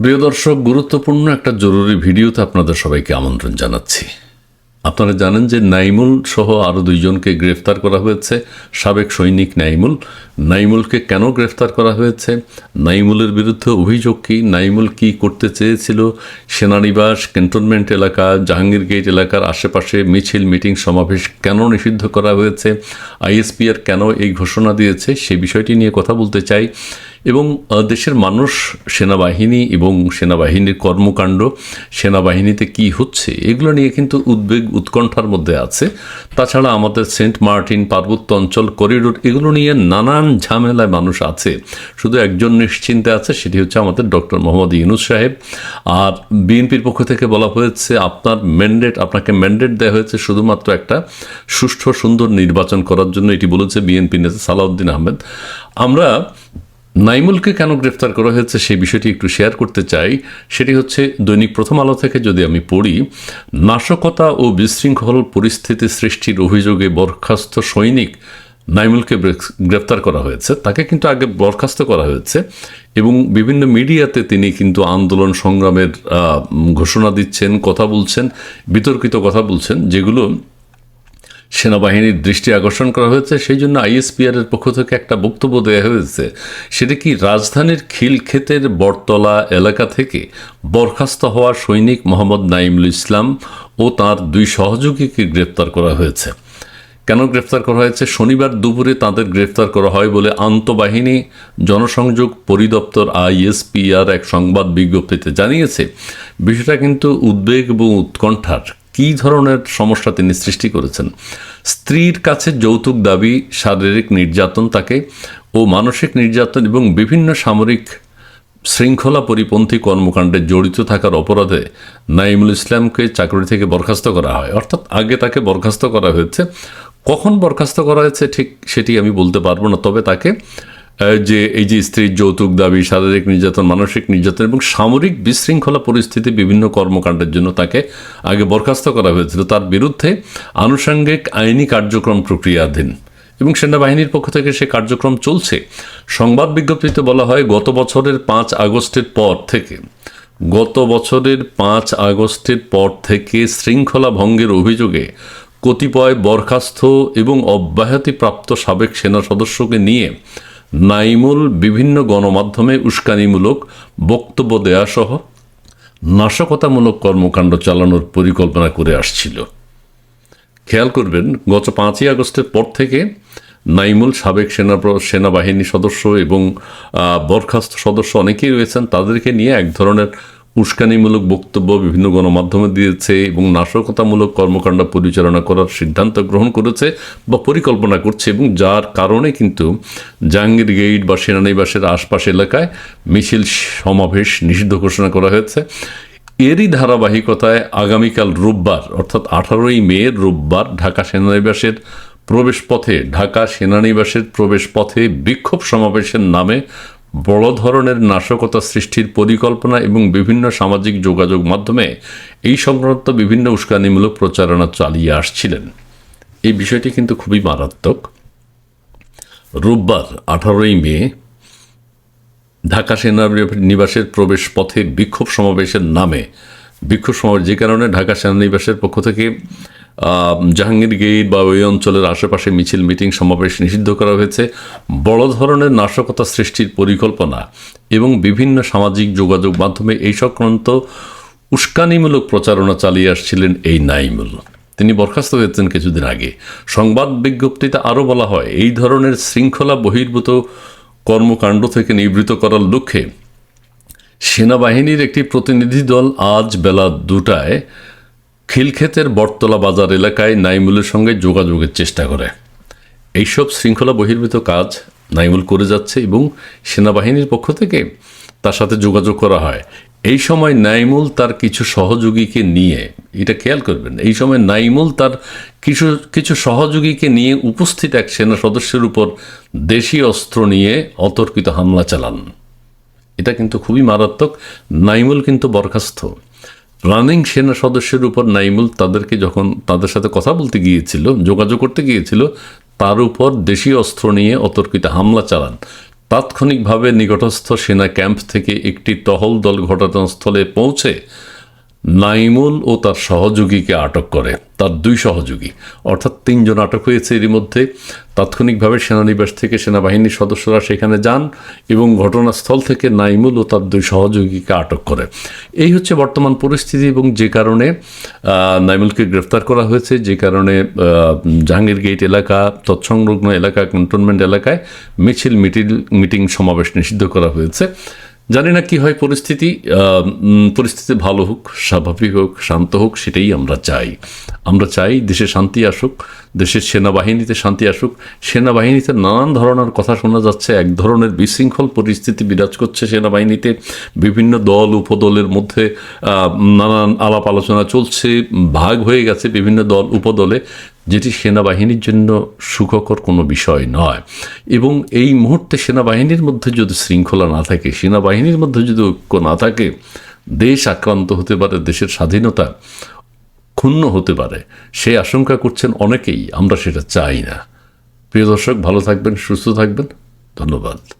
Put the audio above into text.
প্রিয় দর্শক, গুরুত্বপূর্ণ একটা জরুরি ভিডিওতে আপনাদের সবাইকে আমন্ত্রণ জানাচ্ছি। আপনারা জানেন যে নাইমুল সহ আরও দুইজনকে গ্রেফতার করা হয়েছে। সাবেক সৈনিক নাইমুল। নাইমুলকে কেন গ্রেফতার করা হয়েছে? নাইমুলের বিরুদ্ধে অভিযোগ কী? নাইমুল কি করতে চেয়েছিল? সেনানিবাস, ক্যান্টনমেন্ট এলাকা জাহাঙ্গীর গেট এলাকার আশেপাশে মিছিল, মিটিং, সমাবেশ কেন নিষিদ্ধ করা হয়েছে? আইএসপিআর কেন এই ঘোষণা দিয়েছে? সে বিষয়টি নিয়ে কথা বলতে চাই। এবং দেশের মানুষ, সেনাবাহিনী এবং সেনাবাহিনীর কর্মকাণ্ড, সেনাবাহিনীতে কি হচ্ছে, এগুলো নিয়ে কিন্তু উদ্বেগ উৎকণ্ঠার মধ্যে আছে। তাছাড়া আমাদের সেন্ট মার্টিন পার্বত্য অঞ্চল, করিডোর, এগুলো নিয়ে নানান ঝামেলায় মানুষ আছে। শুধু একজন নিশ্চিন্তে আছে, সেটি হচ্ছে আমাদের ডক্টর মোহাম্মদ ইউনুস সাহেব। আর বিএনপির পক্ষ থেকে বলা হয়েছে, আপনার ম্যান্ডেট, আপনাকে ম্যান্ডেট দেওয়া হয়েছে শুধুমাত্র একটা সুষ্ঠু সুন্দর নির্বাচন করার জন্য, এটি বলেছে বিএনপি নেতা সালাউদ্দিন আহমেদ। আমরা নাইমুলকে কেন গ্রেফতার করা হয়েছে সেই বিষয়টি একটু শেয়ার করতে চাই, সেটি হচ্ছে দৈনিক প্রথম আলো থেকে যদি আমি পড়ি, নাশকতা ও বিশৃঙ্খল পরিস্থিতি সৃষ্টির অভিযোগে বরখাস্ত সৈনিক নাইমুলকে গ্রেফতার করা হয়েছে। তাকে কিন্তু আগে বরখাস্ত করা হয়েছে এবং বিভিন্ন মিডিয়াতে তিনি কিন্তু আন্দোলন সংগ্রামের ঘোষণা দিচ্ছেন, কথা বলছেন, বিতর্কিত কথা বলছেন, যেগুলো সেনাবাহিনীর দৃষ্টি আকর্ষণ করা হয়েছে। সেই জন্য আইএসপিআর এর পক্ষ থেকে একটা বক্তব্য দেওয়া হয়েছে। সেটা কি রাজধানীর খিলক্ষেতের বটতলা এলাকা থেকে বরখাস্ত হওয়া সৈনিক মোহাম্মদ নাইমুল ইসলাম ও তার দুই সহযোগীকে গ্রেপ্তার করা হয়েছে। কেন গ্রেফতার করা হয়েছে? শনিবার দুপুরে তাদের গ্রেফতার করা হয় বলে আন্তঃবাহিনী জনসংযোগ পরিদপ্তর আইএসপিআর এক সংবাদ বিজ্ঞপ্তিতে জানিয়েছে। বিষয়টা কিন্তু উদ্বেগ এবং উৎকণ্ঠার। কী ধরনের সমস্যা তিনি সৃষ্টি করেছেন? স্ত্রীর কাছে যৌতুক দাবি, শারীরিক নির্যাতন তাকে ও মানসিক নির্যাতন এবং বিভিন্ন সামরিক শৃঙ্খলা পরিপন্থী কর্মকাণ্ডে জড়িত থাকার অপরাধে নাইমুল ইসলামকে চাকরি থেকে বরখাস্ত করা হয়। অর্থাৎ আগে তাকে বরখাস্ত করা হয়েছে। কখন বরখাস্ত করা হয়েছে ঠিক সেটি আমি বলতে পারব না, তবে তাকে যে এই যে স্ত্রীর যৌতুক দাবি, শারীরিক নির্যাতন, মানসিক নির্যাতন এবং সামরিক বিশৃঙ্খলা পরিস্থিতি বিভিন্ন কর্মকাণ্ডের জন্য তাকে আগে বরখাস্ত করা হয়েছিল। তার বিরুদ্ধে আনুষঙ্গিক আইনি কার্যক্রম প্রক্রিয়াধীন এবং সেনাবাহিনীর পক্ষ থেকে সে কার্যক্রম চলছে। সংবাদ বিজ্ঞপ্তিতে বলা হয়, গত বছরের পাঁচ আগস্টের পর থেকে, গত বছরের পাঁচ আগস্টের পর থেকে শৃঙ্খলা ভঙ্গের অভিযোগে কতিপয় বরখাস্ত এবং অব্যাহতিপ্রাপ্ত সাবেক সেনা সদস্যকে নিয়ে নাইমুল বিভিন্ন গণমাধ্যমে উস্কানিমূলক বক্তব্য দেয়া সহ নাশকতামূলক কর্মকাণ্ড চালানোর পরিকল্পনা করে আসছিল। খেয়াল করবেন, গত পাঁচই আগস্টের পর থেকে নাইমুল সাবেক সেনা সেনাবাহিনী সদস্য এবং বরখাস্ত সদস্য অনেকেই রয়েছেন। তাদেরকে নিয়ে এক ধরনের উস্কানিমূলক বক্তব্য বিভিন্ন গণমাধ্যমে দিয়েছে এবং নাশকতামূলক কর্মকাণ্ড পরিচালনা করার সিদ্ধান্ত গ্রহণ করেছে বা পরিকল্পনা করছে এবং যার কারণে কিন্তু জাহাঙ্গীর গেইট বা সেনানিবাসের আশপাশ এলাকায় মিছিল সমাবেশ নিষিদ্ধ ঘোষণা করা হয়েছে। এরই ধারাবাহিকতায় আগামীকাল রোববার, অর্থাৎ আঠারোই মে রোববার ঢাকা সেনানিবাসের প্রবেশপথে, ঢাকা সেনানিবাসের প্রবেশপথে বিক্ষোভ সমাবেশের নামে বড় ধরনের নাশকতা সৃষ্টির পরিকল্পনা এবং বিভিন্ন সামাজিক যোগাযোগ মাধ্যমে এই সংক্রান্ত বিভিন্ন উস্কানিমূলক প্রচারণা চালিয়ে আসছিলেন। এই বিষয়টি কিন্তু খুবই মারাত্মক। রোববার আঠারোই মে ঢাকা সেনানিবাসের প্রবেশ পথে বিক্ষোভ সমাবেশের নামে, বিক্ষোভ সমাবেশ যে কারণে ঢাকা সেনানিবাসের পক্ষ থেকে জাহাঙ্গীর গেইট বা ওই অঞ্চলের আশেপাশে মিছিল, মিটিং, সমাবেশ নিষিদ্ধ করা হয়েছে। বড় ধরনের নাশকতা সৃষ্টির পরিকল্পনা এবং বিভিন্ন সামাজিক যোগাযোগ মাধ্যমে এই সংক্রান্ত উস্কানিমূলক প্রচারণা চালিয়ে আসছিলেন এই নাইমুল। তিনি বরখাস্ত হয়েছেন কিছুদিন আগে। সংবাদ বিজ্ঞপ্তিতে আরও বলা হয়, এই ধরনের শৃঙ্খলা বহির্ভূত কর্মকাণ্ড থেকে নিবৃত করার লক্ষ্যে সেনাবাহিনীর একটি প্রতিনিধি দল আজ বেলা দুটায় খিলক্ষেতের বটতলা বাজার এলাকায় নাইমুলের সঙ্গে যোগাযোগের চেষ্টা করে। এইসব শৃঙ্খলা বহির্ভূত কাজ নাইমুল করে যাচ্ছে এবং সেনাবাহিনীর পক্ষ থেকে তার সাথে যোগাযোগ করা হয়। এই সময় নাইমুল তার কিছু সহযোগীকে নিয়ে, এটা খেয়াল করবেন, এই সময় নাইমুল তার কিছু কিছু সহযোগীকে নিয়ে উপস্থিত এক সেনা সদস্যের উপর দেশি অস্ত্র নিয়ে অতর্কিত হামলা চালান। এটা কিন্তু খুবই মারাত্মক। নাইমুল কিন্তু বরখাস্ত। রানিং সেনা সদস্যের উপর নাইমুল তাদেরকে যখন তাদের সাথে কথা বলতে গিয়েছিল, যোগাযোগ করতে গিয়েছিল, তার উপর দেশি অস্ত্র নিয়ে অতর্কিত হামলা চালান। তাৎক্ষণিকভাবে নিকটস্থ সেনা ক্যাম্প থেকে একটি টহল দল ঘটনাস্থলে পৌঁছে নাইমুল ও তার সহযোগীকে আটক করে, তার দুই সহযোগী। অর্থাৎ তিনজন আটক হয়েছে এরই মধ্যে। তাৎক্ষণিকভাবে সেনানিবাস থেকে সেনাবাহিনীর সদস্যরা সেখানে যান এবং ঘটনাস্থল থেকে নাইমুল ও তার দুই সহযোগীকে আটক করে। এই হচ্ছে বর্তমান পরিস্থিতি এবং যে কারণে নাইমুলকে গ্রেফতার করা হয়েছে, যে কারণে জাহাঙ্গীর গেট এলাকা, তৎসংলগ্ন এলাকা, ক্যান্টনমেন্ট এলাকায় মিছিল মিটিং মিটিং সমাবেশ নিষিদ্ধ করা হয়েছে। জানি না কি হয় পরিস্থিতি পরিস্থিতি ভালো হোক, স্বাভাবিক হোক, শান্ত হোক, সেটাই আমরা চাই। আমরা চাই দেশে শান্তি আসুক, দেশের সেনাবাহিনীতে শান্তি আসুক। সেনাবাহিনীতে নানান ধরনের কথা শোনা যাচ্ছে, এক ধরনের বিশৃঙ্খল পরিস্থিতি বিরাজ করছে সেনাবাহিনীতে। বিভিন্ন দল, উপদলের মধ্যে নানান আলাপ আলোচনা চলছে, ভাগ হয়ে গেছে বিভিন্ন দল, উপদলে। যেটি সেনাবাহিনীর জন্য সুখকর কোনো বিষয় নয়। এবং এই মুহূর্তে সেনাবাহিনীর মধ্যে যদি শৃঙ্খলা না থাকে, সেনাবাহিনীর মধ্যে যদি ঐক্য না থাকে, দেশ আক্রান্ত হতে পারে, দেশের স্বাধীনতা ক্ষুণ্ণ হতে পারে। সে আশঙ্কা করছেন অনেকেই, আমরা সেটা চাই না। প্রিয় দর্শক, ভালো থাকবেন, সুস্থ থাকবেন। ধন্যবাদ।